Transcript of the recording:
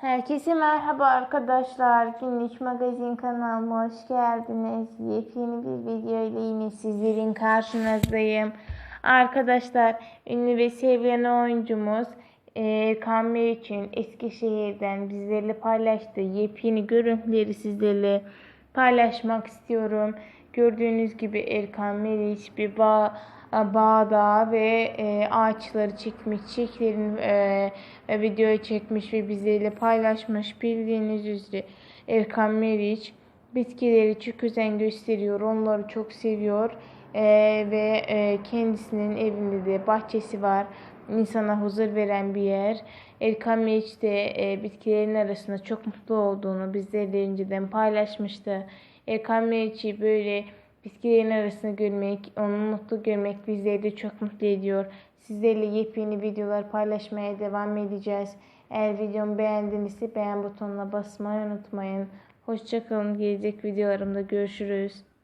Herkese merhaba arkadaşlar. Günlük magazin kanalıma hoş geldiniz. Yepyeni bir video ile yine sizlerin karşınızdayım. Arkadaşlar ünlü ve sevilen oyuncumuz Erkan Meriç'in Eskişehir'den bizlerle paylaştığı yepyeni görüntüleri sizlerle paylaşmak istiyorum. Gördüğünüz gibi Erkan Meriç bir bağ bağda ve e, ağaçları çekmiş, çiçeklerin e, e, videoyu çekmiş ve bizlerle paylaşmış. Bildiğiniz üzere Erkan Meriç bitkileri çok özen gösteriyor, onları çok seviyor E, ve e, kendisinin evinde de bahçesi var. İnsana huzur veren bir yer. Erkan Meriç de e, bitkilerin arasında çok mutlu olduğunu bizlerle önceden paylaşmıştı. Erkan Meriç'i böyle bitkilerin arasında görmek, onu mutlu görmek bizleri de çok mutlu ediyor. Sizlerle yepyeni videolar paylaşmaya devam edeceğiz. Eğer videomu beğendinizse beğen butonuna basmayı unutmayın. Hoşçakalın. Gelecek videolarımda görüşürüz.